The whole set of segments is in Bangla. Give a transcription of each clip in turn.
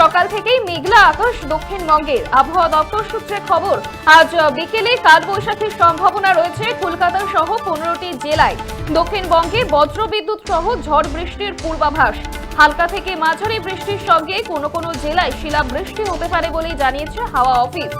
সকাল থেকেই মেঘলা আকাশ দক্ষিণবঙ্গের আবহাওয়া দপ্তর সূত্রে খবর, আজ বিকেলে কালবৈশাখীর সম্ভাবনা রয়েছে কলকাতা সহ পনেরোটি জেলায়। দক্ষিণবঙ্গে বজ্রবিদ্যুৎ সহ ঝড় বৃষ্টির পূর্বাভাস। হালকা থেকে মাঝারি বৃষ্টির সঙ্গে কোনো কোনো জেলায় শিলাবৃষ্টি হতে পারে বলেই জানিয়েছে হাওয়া অফিস।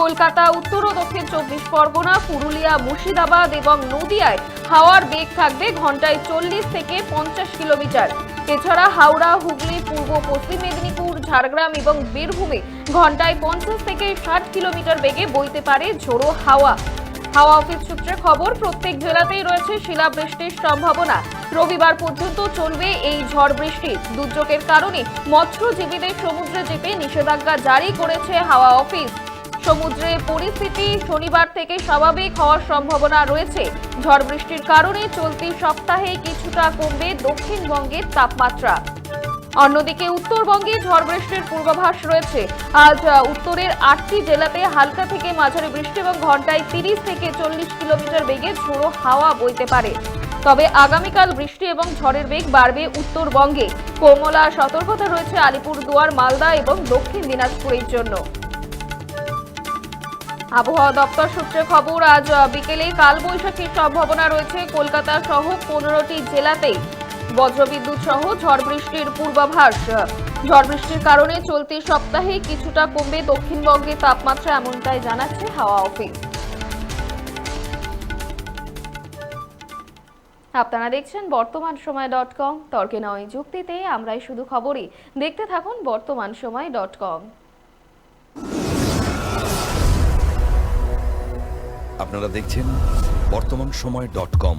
কলকাতা, উত্তর ও দক্ষিণ চব্বিশ পরগনা, পুরুলিয়া, মুর্শিদাবাদ এবং নদিয়ায় হাওয়ার বেগ থাকবে ঘন্টায় চল্লিশ থেকে পঞ্চাশ কিলোমিটার। এছাড়া হাওড়া, হুগলি, পূর্ব পশ্চিম মেদিনীপুর ঝাড়গ্রাম এবং বীরভূমে ঘন্টায় পঞ্চাশ থেকে ষাট কিলোমিটার বেগে বইতে পারে ঝোড়ো হাওয়া। হাওয়া অফিস সূত্রে খবর, প্রত্যেক জেলাতেই রয়েছে শিলাবৃষ্টির সম্ভাবনা। রবিবার পর্যন্ত চলবে এই ঝড় বৃষ্টি। দুর্যোগের কারণে মৎস্যজীবীদের সমুদ্রে যেতে নিষেধাজ্ঞা জারি করেছে হাওয়া অফিস। সমুদ্রে পরিস্থিতি শনিবার থেকে স্বাভাবিক হওয়ার সম্ভাবনা রয়েছে। ঝড় বৃষ্টির কারণে চলতি সপ্তাহে কিছুটা কমবে দক্ষিণবঙ্গের তাপমাত্রা। অন্যদিকে উত্তরবঙ্গে ঝড় বৃষ্টির পূর্বাভাস রয়েছে। আজ উত্তরের আটটি জেলাতে হালকা থেকে মাঝারি বৃষ্টি এবং ঘন্টায় তিরিশ থেকে চল্লিশ কিলোমিটার বেগে ঝোড়ো হাওয়া বইতে পারে। তবে আগামীকাল বৃষ্টি এবং ঝড়ের বেগ বাড়বে উত্তরবঙ্গে। কোমলা সতর্কতা রয়েছে আলিপুরদুয়ার, মালদা এবং দক্ষিণ দিনাজপুরের জন্য। আবহাওয়া দপ্তর সূত্রে খবর, আজ বিকেলে কালবৈশাখীর সম্ভাবনা রয়েছে। কলকাতা সহ পনেরোটি জেলাতেই বজ্রবিদ্যুৎ সহ ঝড় বৃষ্টির পূর্বাভাস। ঝড় বৃষ্টির কারণে চলতি সপ্তাহে কিছুটা কমবে দক্ষিণবঙ্গের তাপমাত্রা, এমনটাই জানাচ্ছে হাওয়া অফিস। আপনারা দেখছেন বর্তমান সময় ডট কম, তর্কে নয় যুক্তিতে, আমরাই শুধু খবরই। দেখতে থাকুন বর্তমান সময় ডট কম। আপনারা দেখছেন বর্তমান সময় ডট কম।